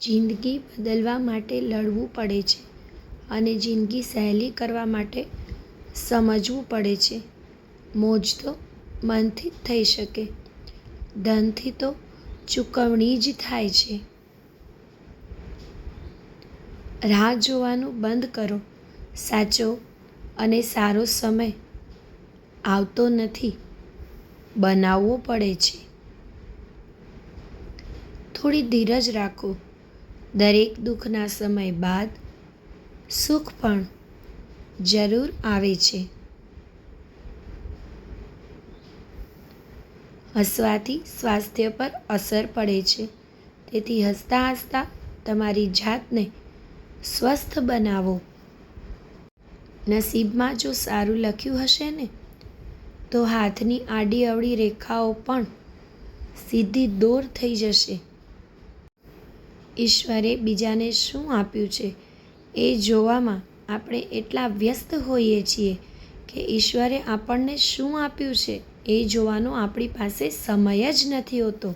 જિંદગી બદલવા માટે લડવું પડે છે અને જિંદગી સહેલી કરવા માટે સમજવું પડે છે. મોજ તો મનથી જ થઈ શકે. ધનથી તો ચૂકવણી જ થાય છે. રાહ જોવાનું બંધ કરો. સાચો અને સારો સમય આવતો નથી. બનાવવો પડે છે. થોડી ધીરજ રાખો. દરેક દુઃખના સમય બાદ સુખ પણ જરૂર આવે છે. હસવાથી સ્વાસ્થ્ય પર અસર પડે છે. તેથી હસતા હસતા તમારી જાતને સ્વસ્થ બનાવો. નસીબમાં જો સારું લખ્યું હશે ને, તો હાથની આડી અવળી રેખાઓ પણ સીધી દૂર થઈ જશે. ઈશ્વરે બીજાને શું આપ્યું છે એ જોવામાં આપણે એટલા વ્યસ્ત હોઈએ છીએ કે ઈશ્વરે આપણને શું આપ્યું છે એ જોવાનો આપણી પાસે સમય જ નથી હોતો.